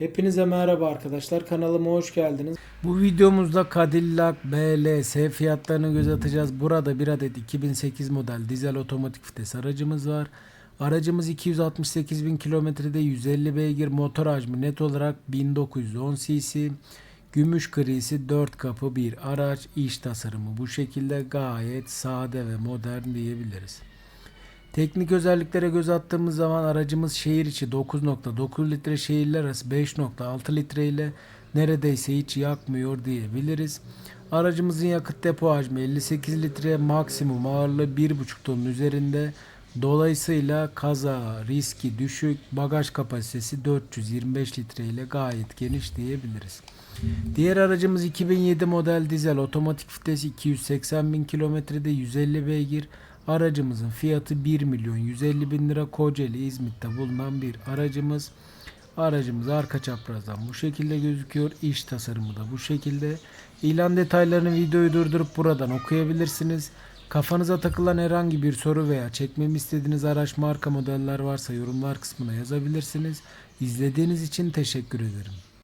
Hepinize merhaba arkadaşlar. Kanalıma hoş geldiniz. Bu videomuzda Cadillac BLS fiyatlarını göz atacağız. Burada bir adet 2008 model dizel otomatik vites aracımız var. Aracımız 268 bin kilometrede 150 beygir motor hacmi net olarak 1910 cc. Gümüş grisi 4 kapı bir araç iç tasarımı bu şekilde gayet sade ve modern diyebiliriz. Teknik özelliklere göz attığımız zaman aracımız şehir içi 9.9 litre şehirler arası 5.6 litre ile neredeyse hiç yakmıyor diyebiliriz. Aracımızın yakıt depo hacmi 58 litre maksimum ağırlığı 1.5 tonun üzerinde. Dolayısıyla kaza riski düşük bagaj kapasitesi 425 litre ile gayet geniş diyebiliriz. Diğer aracımız 2007 model dizel otomatik vites 280 bin kilometrede 150 beygir. Aracımızın fiyatı 1 milyon 150 bin lira Kocaeli İzmit'te bulunan bir aracımız. Aracımız arka çaprazdan bu şekilde gözüküyor. İç tasarımı da bu şekilde. İlan detaylarını videoyu durdurup buradan okuyabilirsiniz. Kafanıza takılan herhangi bir soru veya çekmemi istediğiniz araç marka modeller varsa yorumlar kısmına yazabilirsiniz. İzlediğiniz için teşekkür ederim.